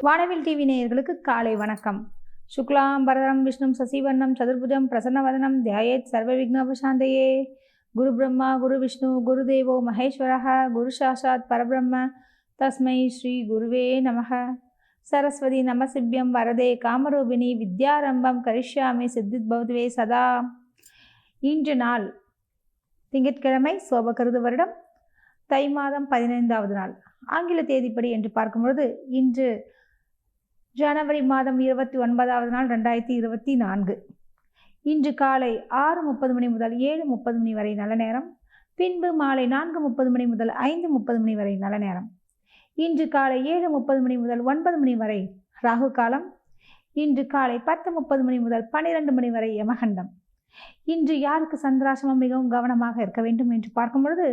வானவில் டிவி நேயர்களுக்கு காலை வணக்கம். சுக்லாம் பரதம் விஷ்ணு சசிவர்ணம் சதுர்புஜம் பிரசன்னவதனம் தியாயேத் சர்வ விக்னோபசாந்தையே குரு பிரம்மா குரு விஷ்ணு குரு தேவோ மகேஸ்வரः குரு சாஷாத் பரபிரம்ம தஸ்மை ஸ்ரீ குருவே நமக. சரஸ்வதி நமசிவ்யம் வரதே காமரூபிணி வித்யாரம்பம் கரிஷ்யாமி சித்தித் பௌத்வே சதா. இன்று நாள் திங்கட்கிழமை சோபகருது வருடம் தை மாதம் பதினைந்தாவது நாள். ஆங்கில தேதிப்படி என்று பார்க்கும்பொழுது இன்று ஜனவரி மாதம் இருபத்தி ஒன்பதாவது நாள் ரெண்டாயிரத்தி இருபத்தி நான்கு. இன்று காலை ஆறு முப்பது மணி முதல் ஏழு முப்பது மணி வரை நல்ல நேரம். பின்பு மாலை நான்கு முப்பது மணி முதல் ஐந்து முப்பது மணி வரை நல்ல நேரம். இன்று காலை ஏழு முப்பது மணி முதல் ஒன்பது மணி வரை ராகு காலம். இன்று காலை பத்து முப்பது மணி முதல் பன்னிரெண்டு மணி வரை யமகண்டம். இன்று யாருக்கு சந்திராசிரமம் மிகவும் கவனமாக இருக்க வேண்டும் என்று பார்க்கும் பொழுது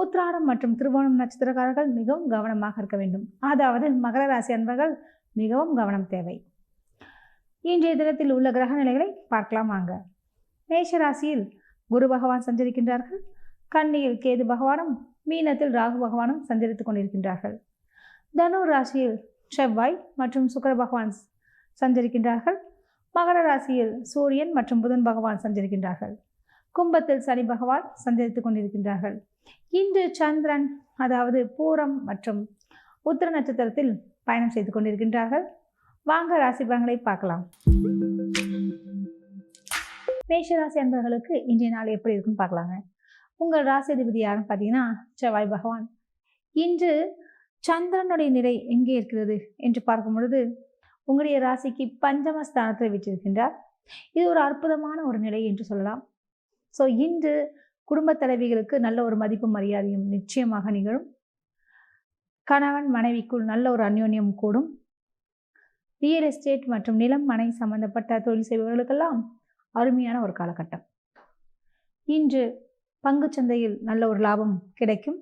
உத்ராடம் மற்றும் திருவோணம் நட்சத்திரக்காரர்கள் மிகவும் கவனமாக இருக்க வேண்டும். அதாவது மகர ராசி அன்பர்கள் மிகவும் கவனம் தேவை. இன்றைய தினத்தில் உள்ள கிரக நிலைகளை பார்க்கலாம் வாங்க. மேஷ ராசியில் குரு பகவான் சஞ்சரிக்கின்றார்கள். கன்னியில் கேது பகவானும் மீனத்தில் ராகு பகவானும் சஞ்சரித்துக் கொண்டிருக்கின்றார்கள். தனு ராசியில் செவ்வாய் மற்றும் சுக்கர பகவான் சஞ்சரிக்கின்றார்கள். மகர ராசியில் சூரியன் மற்றும் புதன் பகவான் சஞ்சரிக்கின்றார்கள். கும்பத்தில் சனி பகவான் சஞ்சரித்துக் கொண்டிருக்கின்றார்கள். இன்று சந்திரன் அதாவது பூரம் மற்றும் உத்திர நட்சத்திரத்தில் பயணம் செய்து கொண்டிருக்கின்றார்கள். வாங்க ராசி பலன்களை பார்க்கலாம். மேஷ ராசி அன்பர்களுக்கு இன்றைய நாள் எப்படி இருக்குன்னு பார்க்கலாங்க. உங்கள் ராசி அதிபதி யாருன்னு பார்த்தீங்கன்னா செவ்வாய் பகவான். இன்று சந்திரனுடைய நிலை எங்கே இருக்கிறது என்று பார்க்கும் பொழுது உங்களுடைய ராசிக்கு பஞ்சம ஸ்தானத்தில் விட்டிருக்கின்றார் இது ஒரு அற்புதமான ஒரு நிலை என்று சொல்லலாம். ஸோ இன்று குடும்ப தலைவிகளுக்கு நல்ல ஒரு மதிப்பு மரியாதையும் நிச்சயமாக நிகழும். கணவன் மனைவிக்குள் நல்ல ஒரு அந்யோன்யம் கூடும். ரியல் எஸ்டேட் மற்றும் நிலம் மனை சம்பந்தப்பட்ட தொழில் செய்பவர்களுக்கெல்லாம் அருமையான ஒரு காலகட்டம். இன்று பங்குச் சந்தையில் நல்ல ஒரு லாபம் கிடைக்கும்.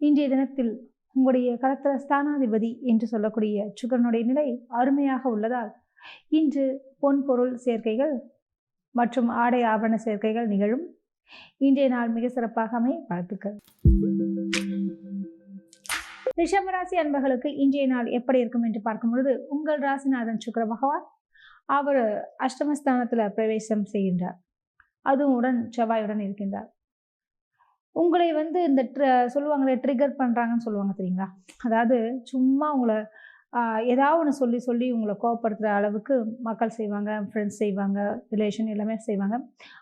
இன்றைய தினத்தில் உங்களுடைய கலத்திர ஸ்தானாதிபதி என்று சொல்லக்கூடிய சுக்கரனுடைய நிலை அருமையாக உள்ளதால் இன்று பொன் பொருள் சேர்க்கைகள் மற்றும் ஆடை ஆபரண சேர்க்கைகள் நிகழும். இன்றைய நாள் மிக சிறப்பாக அமைய வாழ்த்துக்கள். ரிஷபராசி அன்பர்களுக்கு இன்றைய நாள் எப்படி இருக்கும் என்று பார்க்கும் பொழுது உங்கள் ராசிநாதன் சுக்கர பகவான் அவர் அஷ்டமஸ்தானத்தில் பிரவேசம் செய்கின்றார். அதுவும் உடன் செவ்வாயுடன் இருக்கின்றார். உங்களை வந்து இந்த ட்ர- சொல்லுவாங்களே ட்ரிகர் பண்ணுறாங்கன்னு சொல்லுவாங்க தெரியுங்களா? அதாவது சும்மா உங்களை ஏதாவது ஒன்று சொல்லி சொல்லி உங்களை கோவப்படுத்துகிற அளவுக்கு மக்கள் செய்வாங்க ஃப்ரெண்ட்ஸ் செய்வாங்க ரிலேஷன் எல்லாமே செய்வாங்க.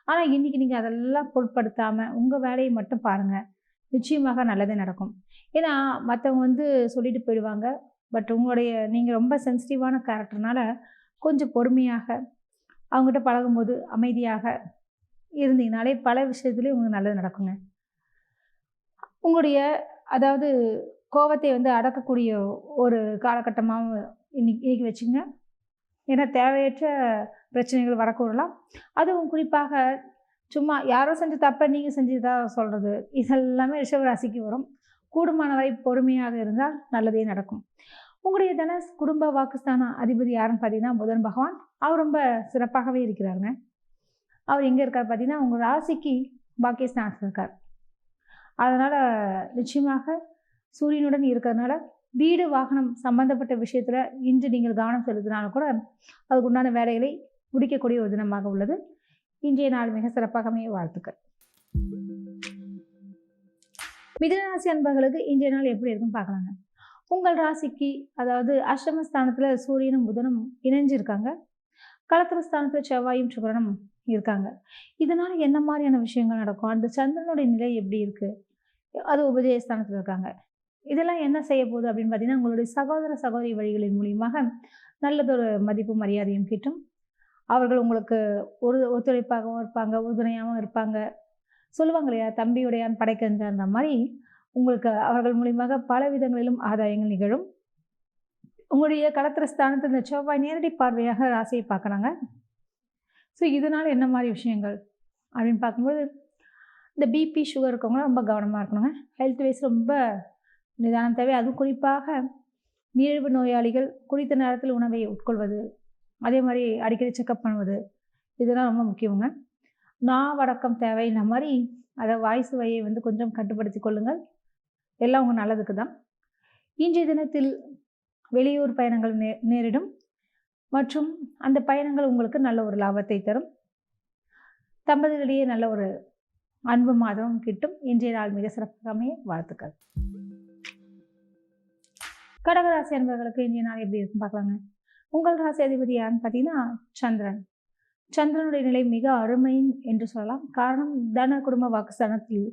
ஆனால் இன்றைக்கி நீங்கள் அதெல்லாம் பொருட்படுத்தாமல் உங்கள் வேலையை மட்டும் பாருங்கள் நிச்சயமாக நல்லதே நடக்கும். ஏன்னா மற்றவங்க வந்து சொல்லிட்டு போயிடுவாங்க. பட் உங்களுடைய நீங்கள் ரொம்ப சென்சிட்டிவான கேரக்டர்னால கொஞ்சம் பொறுமையாக அவங்ககிட்ட பழகும்போது அமைதியாக இருந்தீங்கனாலே பல விஷயத்துலேயும் உங்களுக்கு நல்லது நடக்குங்க. உங்களுடைய அதாவது கோபத்தை வந்து அடக்கக்கூடிய ஒரு காலகட்டமாகவும் இன்னைக்கு இன்னைக்கு வச்சுங்க. ஏன்னா தேவையற்ற பிரச்சனைகள் வரக்கூடலாம். அதுவும் குறிப்பாக சும்மா யாரோ செஞ்ச தப்பை நீங்கள் செஞ்சதா சொல்கிறது இதெல்லாமே ரிஷபராசிக்கு வரும். கூடுமான வரை பொறுமையாக இருந்தால் நல்லதே நடக்கும். உங்களுடைய தனஸ் குடும்ப வாக்குஸ்தான அதிபதி யாருன்னு பார்த்தீங்கன்னா புதன் பகவான். அவர் ரொம்ப சிறப்பாகவே இருக்கிறாருங்க. அவர் எங்கே இருக்கார் பார்த்தீங்கன்னா உங்கள் ராசிக்கு பாக்கியஸ்தானத்தில் இருக்கார். அதனால் நிச்சயமாக சூரியனுடன் இருக்கிறதுனால வீடு வாகனம் சம்பந்தப்பட்ட விஷயத்தில் இன்று நீங்கள் கவனம் செலுத்தினாலும் கூட அதுக்கு உண்டான வேலைகளை முடிக்கக்கூடிய ஒரு தினமாக உள்ளது. இன்றைய நாள் மிக சிறப்பாக அமைய வாழ்த்துக்கள். மிதனராசி அன்பர்களுக்கு இன்றைய நாள் எப்படி இருக்குன்னு பார்க்கலாங்க. உங்கள் ராசிக்கு அதாவது அஷ்டமஸ்தானத்தில் சூரியனும் புதனும் இணைஞ்சிருக்காங்க. கலத்திரஸ்தானத்தில் செவ்வாயும் சுக்கரனும் இருக்காங்க. இதனால் என்ன மாதிரியான விஷயங்கள் நடக்கும்? அந்த சந்திரனுடைய நிலை எப்படி இருக்குது அது உபஜயஸ்தானத்தில் இருக்காங்க. இதெல்லாம் என்ன செய்ய போகுது அப்படின்னு பார்த்தீங்கன்னா உங்களுடைய சகோதர சகோதரி வழிகளின் மூலியமாக நல்லதொரு மதிப்பு மரியாதையும் கிட்டும். அவர்கள் உங்களுக்கு ஒரு ஒத்துழைப்பாகவும் இருப்பாங்க உறுதுணையாகவும் இருப்பாங்க. சொல்லுவாங்க இல்லையா தம்பியுடையான் படைக்கஞ்சான்ற மாதிரி உங்களுக்கு அவர்கள் மூலியமாக பல விதங்களிலும் ஆதாயங்கள் நிகழும். உங்களுடைய களத்திர ஸ்தானத்தில் இந்த செவ்வாய் நேரடி பார்வையாக ராசியை பார்க்குறாங்க. ஸோ இதனால் என்ன மாதிரி விஷயங்கள் அப்படின்னு பார்க்கும்போது இந்த பிபி சுகர் இருக்கவங்க ரொம்ப கவனமாக இருக்கணுங்க. ஹெல்த் வைஸ் ரொம்ப நிதானம் தேவை. அதுவும் குறிப்பாக நீரிழிவு நோயாளிகள் குறித்த நேரத்தில் உணவை உட்கொள்வது அதே மாதிரி அடிக்கடி செக்கப் பண்ணுவது இதெல்லாம் ரொம்ப முக்கியங்க நான் வடக்கம் தேவை இந்த மாதிரி அதை வாய்ஸ் வயை வந்து கொஞ்சம் கட்டுப்படுத்தி கொள்ளுங்கள். எல்லாம் உங்கள் நல்லதுக்கு தான். இன்றைய தினத்தில் வெளியூர் பயணங்கள் நே நேரிடும். மற்றும் அந்த பயணங்கள் உங்களுக்கு நல்ல ஒரு லாபத்தை தரும். தம்பதிகளிடையே நல்ல ஒரு அன்பு மாதமும் கிட்டும் இன்றைய நாள் மிக சிறப்பாக அமைய வாழ்த்துக்கள். கடகராசி அன்பர்களுக்கு இன்றைய நாள் எப்படி இருக்கும் பார்க்கலாங்க. உங்கள் ராசி அதிபதி யாருன்னு பார்த்தீங்கன்னா சந்திரன். சந்திரனுடைய நிலை மிக அருமை என்று சொல்லலாம். காரணம் தன குடும்ப வாக்குஸ்தானத்தில்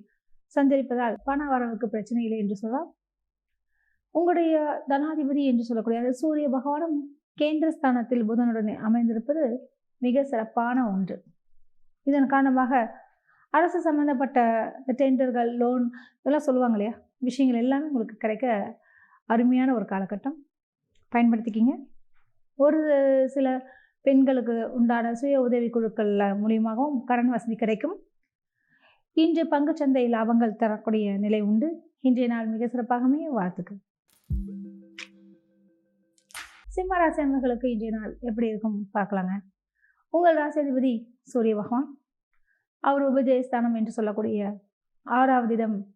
சந்தரிப்பதால் பண வரவுக்கு பிரச்சனை இல்லை என்று சொல்லலாம். உங்களுடைய தனாதிபதி என்று சொல்லக்கூடிய சூரிய பகவானும் கேந்திர ஸ்தானத்தில் புதனுடன் அமைந்திருப்பது மிக சிறப்பான ஒன்று. இதன் காரணமாக அரசு சம்பந்தப்பட்ட டெண்டர்கள் லோன் இதெல்லாம் சொல்லுவாங்க இல்லையா? விஷயங்கள் எல்லாமே உங்களுக்கு கிடைக்க அருமையான ஒரு காலகட்டம். பயன்படுத்திக்கிங்க. ஒரு சில பெண்களுக்கு உண்டான சுய உதவி குழுக்கள் மூலியமாகவும் கடன் வசதி கிடைக்கும். இன்று பங்குச்சந்தை லாபங்கள் தரக்கூடிய நிலை உண்டு. இன்றைய நாள் மிக சிறப்பாகவே வாழ்த்துக்கள். சிம்ம ராசி அன்பர்களுக்கு இன்றைய நாள் எப்படி இருக்கும் பார்க்கலாங்க. உங்கள் ராசியாதிபதி சூரிய பகவான். அவர் உபஜயஸ்தானம் என்று சொல்லக்கூடிய ஆறாவது இடம்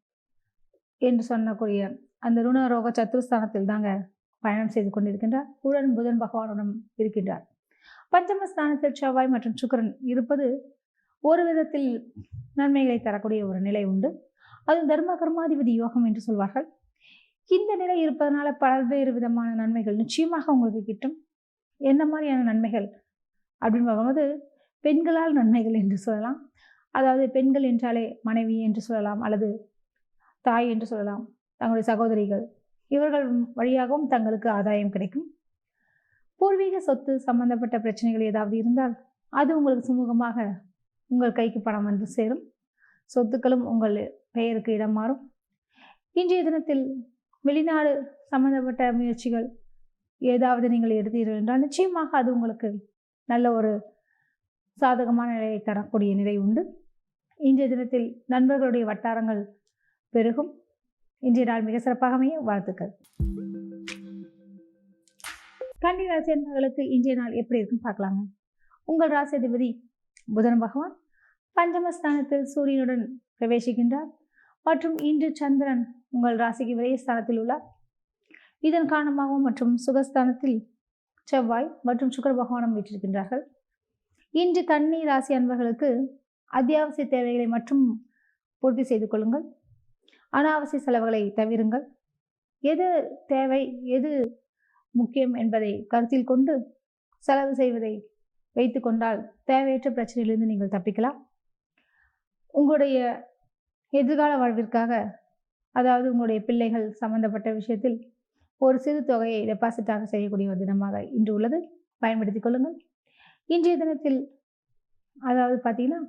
என்று சொல்லக்கூடிய அந்த ருணரோக சத்துருஸ்தானத்தில் தாங்க பயணம் செய்து கொண்டிருக்கின்றார். உடன் புதன் பகவானுடன் இருக்கின்றார். பஞ்சமஸ்தானத்தில் செவ்வாய் மற்றும் சுக்கரன் இருப்பது ஒரு விதத்தில் நன்மைகளை தரக்கூடிய ஒரு நிலை உண்டு. அது தர்ம கர்மாதிபதி யோகம் என்று சொல்வார்கள். இந்த நிலை இருப்பதனால பல்வேறு விதமான நன்மைகள் நிச்சயமாக உங்களுக்கு கிட்டும். என்ன மாதிரியான நன்மைகள்? அப்படின்னு பார்க்கும்போது பெண்களால் நன்மைகள் என்று சொல்லலாம். அதாவது பெண்கள் என்றாலே மனைவி என்று சொல்லலாம் அல்லது தாய் என்று சொல்லலாம். தங்களுடைய சகோதரிகள். இவர்கள் வழியாகவும் தங்களுக்கு ஆதாயம் கிடைக்கும். பூர்வீக சொத்து சம்பந்தப்பட்ட பிரச்சனைகள் ஏதாவது இருந்தால் அது உங்களுக்கு சுமூகமாக உங்கள் கைக்கு பணம் வந்து சேரும். சொத்துக்களும் உங்கள் பெயருக்கு இடம் மாறும். இன்றைய தினத்தில் வெளிநாடு சம்பந்தப்பட்ட முயற்சிகள் ஏதாவது நீங்கள் எடுத்தீர்கள் என்றால் நிச்சயமாக அது உங்களுக்கு நல்ல ஒரு சாதகமான நிலையை தரக்கூடிய நிலை உண்டு. இன்றைய தினத்தில் நண்பர்களுடைய வட்டாரங்கள் பெருகும். இன்றைய நாள் மிக சிறப்பாக அமைய வாழ்த்துக்கள். கன்னி ராசி அன்பர்களுக்கு இன்றைய நாள் எப்படி இருக்குன்னு பார்க்கலாங்க. உங்கள் ராசி அதிபதி புதன் பகவான் பஞ்சமஸ்தானத்தில் சூரியனுடன் பிரவேசிக்கின்றார். மற்றும் இன்று சந்திரன் உங்கள் ராசிக்கு விரயஸ்தானத்தில் உள்ளார். இதன் காரணமாகவும் மற்றும் சுகஸ்தானத்தில் செவ்வாய் மற்றும் சுக்கர பகவானும் வீற்றிருக்கின்றார்கள். இன்று கன்னி ராசி அன்பர்களுக்கு அத்தியாவசிய தேவைகளை மட்டும் பூர்த்தி செய்து கொள்ளுங்கள். அனாவசிய செலவுகளை தவிருங்கள். எது தேவை எது முக்கியம் என்பதை கருத்தில் கொண்டு செலவு செய்வதை வைத்து கொண்டால் தேவையற்ற பிரச்சனையிலிருந்து நீங்கள் தப்பிக்கலாம். உங்களுடைய எதிர்கால வாழ்விற்காக அதாவது உங்களுடைய பிள்ளைகள் சம்பந்தப்பட்ட விஷயத்தில் ஒரு சிறு தொகையை டெபாசிட்டாக செய்யக்கூடிய ஒரு தினமாக இன்று உள்ளது. பயன்படுத்திக் கொள்ளுங்கள். இன்றைய தினத்தில் அதாவது பார்த்தீங்கன்னா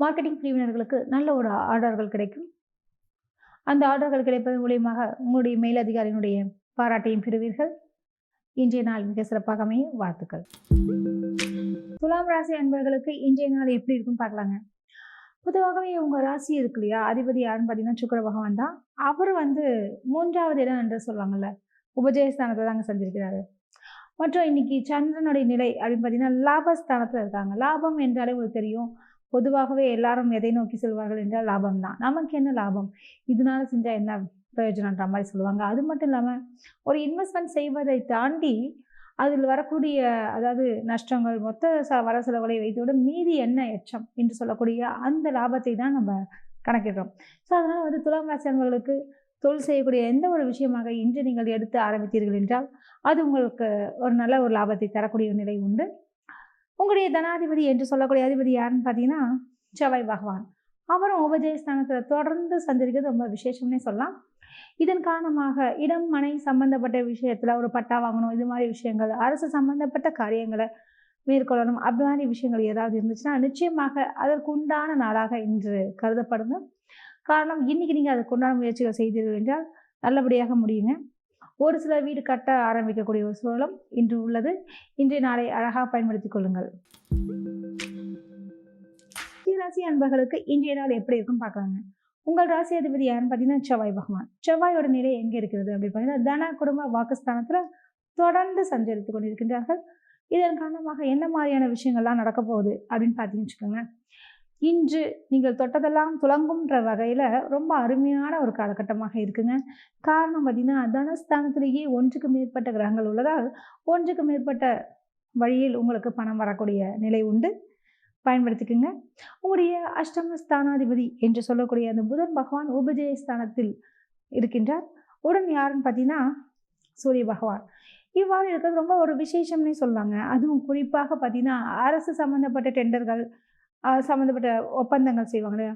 மார்க்கெட்டிங் பிரிவினர்களுக்கு நல்ல ஒரு ஆர்டர்கள் கிடைக்கும். அந்த ஆர்டர்கள் கிடைப்பதன் மூலியமாக உங்களுடைய மேலதிகாரியினுடைய பாராட்டையும் பெறுவீர்கள். இன்றைய நாள் மிக சிறப்பாக அமைய வாழ்த்துக்கள். துலாம் ராசி அன்பர்களுக்கு இன்றைய நாள் எப்படி இருக்கும் பார்க்கலாங்க. பொதுவாகவே உங்க ராசி இருக்கு இல்லையா? அதிபதி யாருன்னு பார்த்தீங்கன்னா சுக்கர பகவான் தான். அவர் வந்து மூன்றாவது இடம் என்று சொல்லுவாங்கல்ல. உபஜயஸ்தானத்தை தாங்க செஞ்சிருக்கிறாரு. மற்றும் இன்னைக்கு சந்திரனுடைய நிலை அப்படின்னு பார்த்தீங்கன்னா லாபஸ்தானத்தில் இருக்காங்க. லாபம் என்றாலே உங்களுக்கு தெரியும். பொதுவாகவே எல்லாரும் எதை நோக்கி செல்வார்கள் என்றால் லாபம் தான் நமக்கு என்ன லாபம்? இதனால செஞ்சால் என்ன பிரயோஜனன்ற மாதிரி சொல்லுவாங்க. அது மட்டும் இல்லாமல் ஒரு இன்வெஸ்ட்மெண்ட் செய்வதை தாண்டி அதில் வரக்கூடிய அதாவது நஷ்டங்கள் மொத்த ச வர செலவுகளை வைத்தோட மீதி என்ன எச்சம் என்று சொல்லக்கூடிய அந்த லாபத்தை தான் நம்ம கணக்கிடுறோம். ஸோ அதனால் வந்து துலாம் ராசி அன்பர்களுக்கு தொழில் செய்யக்கூடிய எந்த ஒரு விஷயமாக இன்று நீங்கள் எடுத்து ஆரம்பித்தீர்கள் என்றால் அது உங்களுக்கு ஒரு நல்ல ஒரு லாபத்தை தரக்கூடிய நிலை உண்டு. உங்களுடைய தனாதிபதி என்று சொல்லக்கூடிய அதிபதி யாருன்னு பார்த்தீங்கன்னா செவ்வாய் பகவான். அவரும் உபஜயஸ்தானத்தில் தொடர்ந்து சந்திருக்கிறது ரொம்ப விசேஷம்னே சொல்லலாம். இதன் காரணமாக இடம் மனை சம்பந்தப்பட்ட விஷயத்தில் ஒரு பட்டா வாங்கணும் இது மாதிரி விஷயங்கள் அரசு சம்பந்தப்பட்ட காரியங்களை மேற்கொள்ளணும் அப்படி மாதிரி விஷயங்கள் ஏதாவது இருந்துச்சுன்னா நிச்சயமாக அதற்கு உண்டான நாளாக இன்று கருதப்படுங்க காரணம் இன்னைக்கு நீங்கள் அதுக்கு உண்டான முயற்சிகள் செய்தீர்கள் என்றால் நல்லபடியாக முடியுங்க. ஒரு சில வீடு கட்ட ஆரம்பிக்கக்கூடிய ஒரு சூழலும் இன்று உள்ளது. இன்றைய நாளை அழகாக பயன்படுத்திக் கொள்ளுங்கள். ராசி அன்பர்களுக்கு இன்றைய நாள் எப்படி இருக்கும் பார்க்கலாங்க. உங்கள் ராசி அதிபதி யாருன்னு பார்த்தீங்கன்னா செவ்வாய் பகவான். செவ்வாயோட நிலை எங்கே இருக்கிறது அப்படின்னு பார்த்தீங்கன்னா தன குடும்ப வாக்குஸ்தானத்தில் தொடர்ந்து சஞ்சரித்து கொண்டிருக்கின்றார்கள். இதன் காரணமாக என்ன மாதிரியான விஷயங்கள்லாம் நடக்க போகுது அப்படின்னு பார்த்தீங்கன்னு வச்சுக்கோங்க இன்று நீங்கள் தொட்டதெல்லாம் துலங்கும்ன்ற வகையில் ரொம்ப அருமையான ஒரு காலகட்டமாக இருக்குங்க. காரணம் பார்த்தீங்கன்னா தனஸ்தானத்திலேயே ஒன்றுக்கு மேற்பட்ட கிரகங்கள் உள்ளதால் ஒன்றுக்கு மேற்பட்ட வழியில் உங்களுக்கு பணம் வரக்கூடிய நிலை உண்டு. பயன்படுத்திக்கோங்க. உங்களுடைய அஷ்டம ஸ்தானாதிபதி என்று சொல்லக்கூடிய அந்த புதன் பகவான் உபஜய ஸ்தானத்தில் இருக்கின்றார். உடன் யாருன்னு பார்த்தீங்கன்னா சூரிய பகவான். இவ்வாறு இருக்கிறது ரொம்ப ஒரு விசேஷம்னே சொல்லுவாங்க அதுவும் குறிப்பாக பார்த்தீங்கன்னா அரசு சம்மந்தப்பட்ட டெண்டர்கள் சம்மந்தப்பட்ட ஒப்பந்தங்கள் செய்வாங்க இல்லையா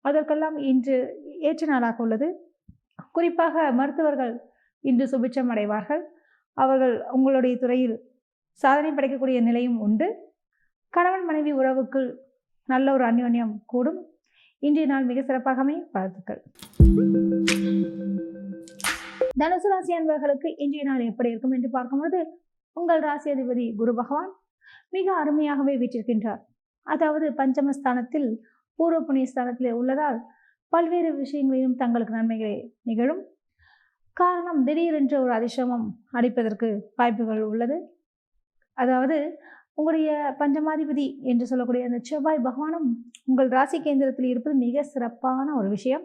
அதற்கெல்லாம் இன்று ஏற்ற நாளாக உள்ளது. குறிப்பாக மருத்துவர்கள் இன்று சுபிட்சம் அடைவார்கள். அவர்கள் உங்களுடைய துறையில் சாதனை படைக்கக்கூடிய நிலையும் உண்டு. கணவன் மனைவி உறவுக்குள் நல்ல ஒரு அந்யோன்யம் கூடும். இன்றைய நாள் மிக சிறப்பாகவே வாழ்த்துக்கள். தனுசு ராசி அன்பர்களுக்கு இன்றைய நாள் எப்படி இருக்கும் என்று பார்க்கும்போது உங்கள் ராசி அதிபதி குரு பகவான் மிக அருமையாகவே வீற்றிருக்கின்றார். அதாவது பஞ்சமஸ்தானத்தில் பூர்வ புண்ணிய ஸ்தானத்தில் உள்ளதால் பல்வேறு விஷயங்களிலும் தங்களுக்கு நன்மைகளே நிகழும். காரணம் திடீரென்று ஒரு அதிசமம் அடிப்பதற்கு வாய்ப்புகள் உள்ளது. அதாவது உங்களுடைய பஞ்சமாதிபதி என்று சொல்லக்கூடிய அந்த செவ்வாய் பகவானும் உங்கள் ராசி கேந்திரத்தில் இருப்பது மிக சிறப்பான ஒரு விஷயம்.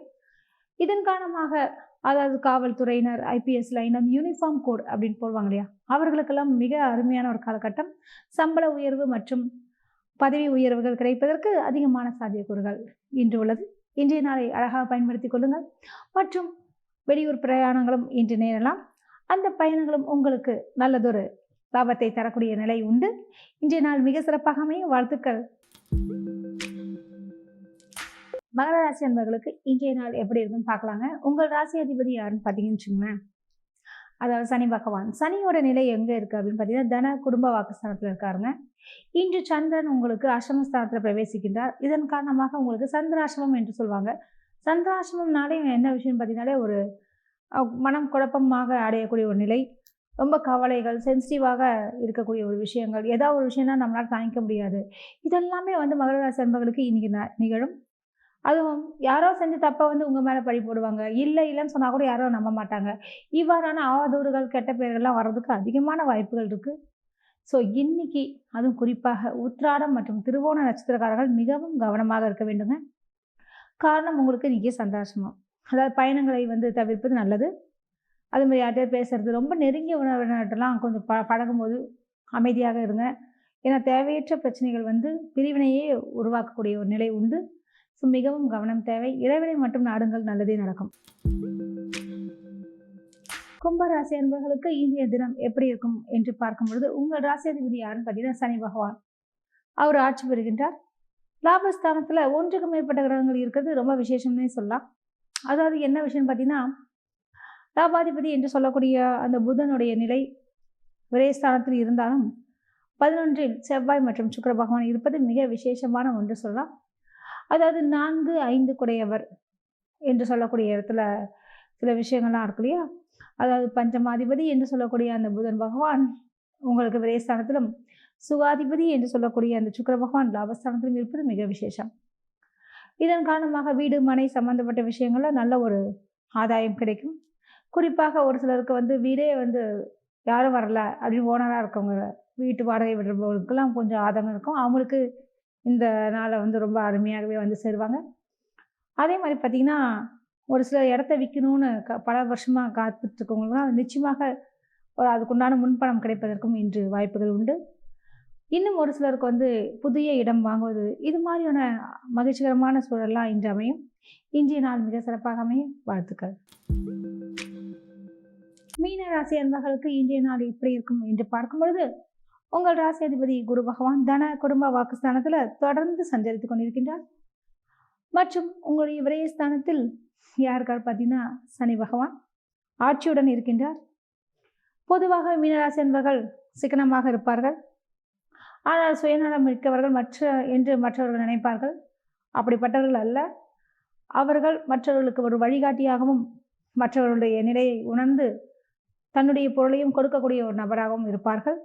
இதன் காரணமாக அதாவது காவல்துறையினர் ஐபிஎஸ் லைனம் யூனிஃபார்ம் கோட் அப்படின்னு போடுவாங்க இல்லையா? அவர்களுக்கெல்லாம் மிக அருமையான ஒரு காலகட்டம். சம்பள உயர்வு மற்றும் பதவி உயர்வுகள் கிடைப்பதற்கு அதிகமான சாத்தியக்கூறுகள் இன்று உள்ளது. இன்றைய நாளை அழகாக பயன்படுத்திக் கொள்ளுங்கள். மற்றும் வெளியூர் பிரயாணங்களும் இன்று நேரலாம். அந்த பயணங்களும் உங்களுக்கு நல்லதொரு லாபத்தை தரக்கூடிய நிலை உண்டு. இன்றைய நாள் மிக சிறப்பாக அமைய வாழ்த்துக்கள். மகர ராசி அன்பர்களுக்கு இன்றைய நாள் எப்படி இருக்குன்னு பார்க்கலாங்க. உங்கள் ராசி அதிபதி யாருன்னு பார்த்தீங்கன்னு வச்சுக்கோங்களேன். அதாவது சனி பகவான். சனியோட நிலை எங்கே இருக்குது அப்படின்னு பார்த்தீங்கன்னா தன குடும்ப வாக்குஸ்தானத்தில் இருக்காருங்க. இன்று சந்திரன் உங்களுக்கு அஷ்டமஸ்தானத்தில் பிரவேசிக்கின்றார். இதன் காரணமாக உங்களுக்கு சந்திராசிரமம் என்று சொல்லுவாங்க. சந்திராசிரமம்னாலே என்ன விஷயம் பார்த்தீங்கன்னாலே ஒரு மனம் குழப்பமாக அடையக்கூடிய ஒரு நிலை. ரொம்ப கவலைகள் சென்சிட்டிவாக இருக்கக்கூடிய ஒரு விஷயங்கள். ஏதாவது ஒரு விஷயம்னா நம்மளால் தாங்கிக்க முடியாது. இதெல்லாமே வந்து மகர ராசி அன்பர்களுக்கு இன்னைக்கு ந- நிகழும். அதுவும் யாரோ செஞ்ச தப்பை வந்து உங்கள் மேலே பழி போடுவாங்க. இல்லை இல்லைன்னு சொன்னால் கூட யாரும் நம்ப மாட்டாங்க. இவ்வாறான ஆவதூறுகள் கெட்ட பெயர்கள்லாம் வர்றதுக்கு அதிகமான வாய்ப்புகள் இருக்குது ஸோ இன்னைக்கு அதுவும் குறிப்பாக உத்ராடம் மற்றும் திருவோண நட்சத்திரக்காரர்கள் மிகவும் கவனமாக இருக்க வேண்டுங்க. காரணம் உங்களுக்கு இன்றைக்கி சந்தோஷமாக அதாவது பயணங்களை வந்து தவிர்ப்பது நல்லது. அது மாதிரி யார்கிட்டயாவது பேசுறது ரொம்ப நெருங்கிய உணவினர்கிட்டலாம் கொஞ்சம் ப பழகும்போது அமைதியாக இருங்க. ஏன்னா தேவையற்ற பிரச்சனைகள் வந்து பிரிவினையே உருவாக்கக்கூடிய ஒரு நிலை உண்டு. ஸோ மிகவும் கவனம் தேவை. இறைவனை மட்டும் நாடுங்கள் நல்லதே நடக்கும். கும்ப ராசி அன்பர்களுக்கு இன்றைய தினம் எப்படி இருக்கும் என்று பார்க்கும் பொழுது உங்கள் ராசி அதிபதி யாருன்னு பார்த்தீங்கன்னா சனி பகவான். அவர் ஆட்சி பெறுகின்றார் லாபஸ்தானத்தில் ஒன்றுக்கு மேற்பட்ட கிரகங்கள் இருக்கிறது ரொம்ப விசேஷம்னே சொல்லலாம். அதாவது என்ன விஷயம்னு பார்த்தீங்கன்னா லாபாதிபதி என்று சொல்லக்கூடிய அந்த புதனுடைய நிலை விரயஸ்தானத்தில் இருந்தாலும் பதினொன்றில் செவ்வாய் மற்றும் சுக்கர பகவான் இருப்பது மிக விசேஷமான ஒன்று சொல்லலாம். அதாவது நான்கு ஐந்து குடையவர் என்று சொல்லக்கூடிய இடத்துல சில விஷயங்கள்லாம் இருக்கு இல்லையா? அதாவது பஞ்சமாதிபதி என்று சொல்லக்கூடிய அந்த புதன் பகவான் உங்களுக்கு விரயஸ்தானத்திலும் சுகாதிபதி என்று சொல்லக்கூடிய அந்த சுக்கிர பகவான் லாபஸ்தானத்திலும் இருப்பது மிக விசேஷம். இதன் காரணமாக வீடு மனை சம்பந்தப்பட்ட விஷயங்களில் நல்ல ஒரு ஆதாயம் கிடைக்கும். குறிப்பாக ஒரு சிலருக்கு வந்து வீடே வந்து யாரும் வரல அப்படின்னு ஓனராக இருக்கவங்க வீட்டு வாடகை விடுறவங்களுக்கெல்லாம் கொஞ்சம் ஆதங்கம் இருக்கும். அவங்களுக்கு இந்த நாளை வந்து ரொம்ப அருமையாகவே வந்து சேருவாங்க. அதே மாதிரி பார்த்திங்கன்னா ஒரு சில இடத்த விற்கணும்னு க பல வருஷமாக காத்துட்ருக்கவங்களுக்குலாம் நிச்சயமாக ஒரு அதுக்குண்டான முன்பணம் கிடைப்பதற்கும் இன்று வாய்ப்புகள் உண்டு. இன்னும் ஒரு சிலருக்கு வந்து புதிய இடம் வாங்குவது இது மாதிரியான மகிழ்ச்சிகரமான சூழல்லாம் இன்று அமையும். இன்றைய நாள் மிக சிறப்பாக அமைய வாழ்த்துக்கள். மீன ராசி அன்பர்களுக்கு இன்றைய நாள் எப்படி இருக்கும் என்று பார்க்கும் பொழுது உங்கள் ராசியாதிபதி குரு பகவான் தன குடும்ப வாக்குஸ்தானத்தில் தொடர்ந்து சஞ்சரித்து கொண்டிருக்கின்றார். மற்றும் உங்களுடைய விரயஸ்தானத்தில் யாருக்கார் பார்த்தீங்கன்னா சனி பகவான் ஆட்சியுடன் இருக்கின்றார். பொதுவாக மீனராசி என்பவர்கள் சிக்கனமாக இருப்பார்கள். ஆனால் சுயநலம் மிக்கவர்கள் மற்ற என்று மற்றவர்கள் நினைப்பார்கள். அப்படிப்பட்டவர்கள் அல்ல. அவர்கள் மற்றவர்களுக்கு ஒரு வழிகாட்டியாகவும் மற்றவர்களுடைய நிலையை உணர்ந்து தன்னுடைய பொருளையும் கொடுக்கக்கூடிய ஒரு நபராகவும் இருப்பார்கள்.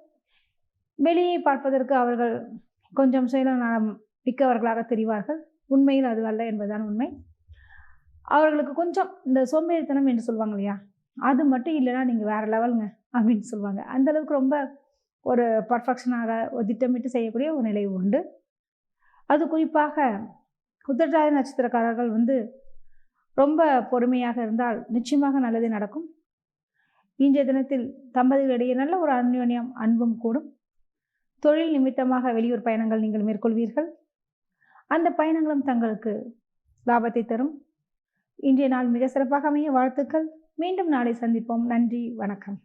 வெளியே பார்ப்பதற்கு அவர்கள் கொஞ்சம் சுயநலம் மிக்கவர்களாக தெரிவார்கள். உண்மையில் அது அல்ல என்பதுதான் உண்மை. அவர்களுக்கு கொஞ்சம் இந்த சோம்பேறித்தனம் என்று சொல்லுவாங்க இல்லையா? அது மட்டும் இல்லைன்னா நீங்கள் வேறு லெவலுங்க அப்படின்னு சொல்லுவாங்க. அந்த அளவுக்கு ரொம்ப ஒரு பர்ஃபெக்ஷனாக ஒரு திட்டமிட்டு செய்யக்கூடிய ஒரு நிலை உண்டு. அது குறிப்பாக உத்திரட்டாதி நட்சத்திரக்காரர்கள் வந்து ரொம்ப பொறுமையாக இருந்தால் நிச்சயமாக நல்லதே நடக்கும். இன்றைய தினத்தில் தம்பதிகளிடையே நல்ல ஒரு அந்யோன்யம் அன்பும் கூடும். தொழில் நிமித்தமாக வெளியூர் பயணங்கள் நீங்கள் மேற்கொள்வீர்கள். அந்த பயணங்களும் தங்களுக்கு லாபத்தை தரும். இன்றைய நாள் மிக சிறப்பாக அமைய வாழ்த்துக்கள். மீண்டும் நாளை சந்திப்போம். நன்றி. வணக்கம்.